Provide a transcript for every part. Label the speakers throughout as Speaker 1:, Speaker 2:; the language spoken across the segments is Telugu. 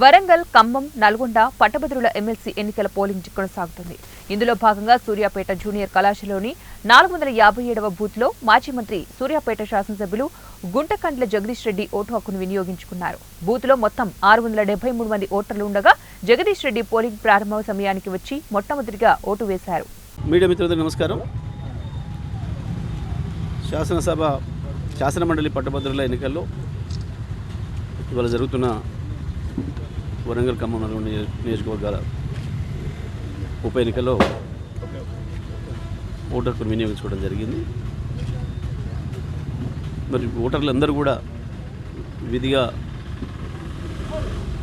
Speaker 1: వరంగల్ ఖమ్మం నల్గొండ పట్టభద్రుల ఎమ్మెల్సీ ఎన్నికల పోలింగ్ కొనసాగుతుంది. ఇందులో భాగంగా సూర్యాపేట జూనియర్ కళాశాలలోని నాలుగు వందల యాభై ఏడవ బూత్లో మాజీ మంత్రి సూర్యాపేట శాసనసభ్యులు గుంటకండ్ల జగదీష్ రెడ్డి ఓటు హక్కును వినియోగించుకున్నారు. బూత్లో మొత్తం ఆరు వందల డెబ్బై మూడు మంది ఓటర్లు ఉండగా జగదీష్ రెడ్డి పోలింగ్ ప్రారంభ సమయానికి వచ్చి మొట్టమొదటిగా ఓటు వేశారు.
Speaker 2: మీడియా మిత్రులందరికీ నమస్కారం. శాసనసభ శాసన మండలి పట్టభద్రుల ఎన్నికల్లో ఇవాళ జరుగుతున్న వరంగల్ ఖమ్మం నల్గొండ నియోజకవర్గాల ఉప ఎన్నికల్లో ఓటు హక్కును వినియోగించుకోవడం జరిగింది. మరి ఓటర్లందరూ కూడా విధిగా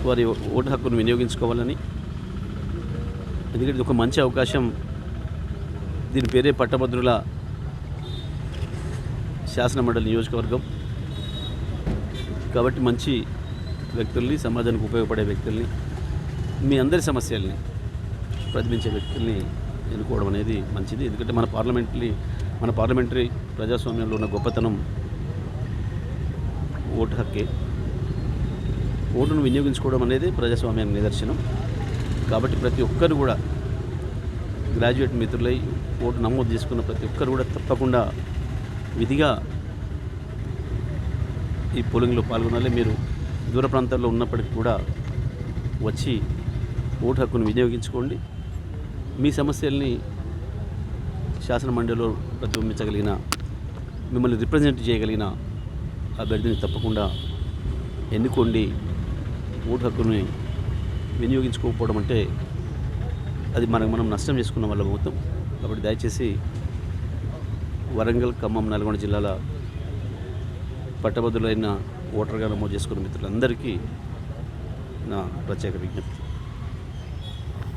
Speaker 2: వారి ఓటు హక్కును వినియోగించుకోవాలని ఎందుకంటే ఇది ఒక మంచి అవకాశం. దీని పేరే పట్టభద్రుల శాసనమండలి నియోజకవర్గం. కాబట్టి మంచి వ్యక్తుల్ని సమాజానికి ఉపయోగపడే వ్యక్తుల్ని మీ అందరి సమస్యల్ని ప్రతిబింబించే వ్యక్తుల్ని ఎన్నుకోవడం అనేది మంచిది. ఎందుకంటే మన పార్లమెంటరీ మన పార్లమెంటరీ ప్రజాస్వామ్యంలో ఉన్న గొప్పతనం ఓటు హక్కే. ఓటును వినియోగించుకోవడం అనేది ప్రజాస్వామ్యానికి నిదర్శనం. కాబట్టి ప్రతి ఒక్కరు కూడా గ్రాడ్యుయేట్ మిత్రులై ఓటు నమోదు చేసుకున్న ప్రతి ఒక్కరు కూడా తప్పకుండా విధిగా ఈ పోలింగ్లో పాల్గొనాలి. మీరు దూర ప్రాంతాల్లో ఉన్నప్పటికీ కూడా వచ్చి ఓటు హక్కును వినియోగించుకోండి. మీ సమస్యల్ని శాసన మండలిలో ప్రతిబింబించగలిగిన మిమ్మల్ని రిప్రజెంట్ చేయగలిగిన అభ్యర్థిని తప్పకుండా ఎన్నుకోండి. ఓటు హక్కుని వినియోగించుకోకపోవడం అంటే అది మనకు మనం నష్టం చేసుకున్న వల్ల అవుతాం కాబట్టి దయచేసి వరంగల్ ఖమ్మం నల్గొండ జిల్లాల పట్టభద్రులైన ఓటర్గా నమోదు చేసుకున్న మిత్రులందరికీ నా ప్రత్యేక విజ్ఞప్తి.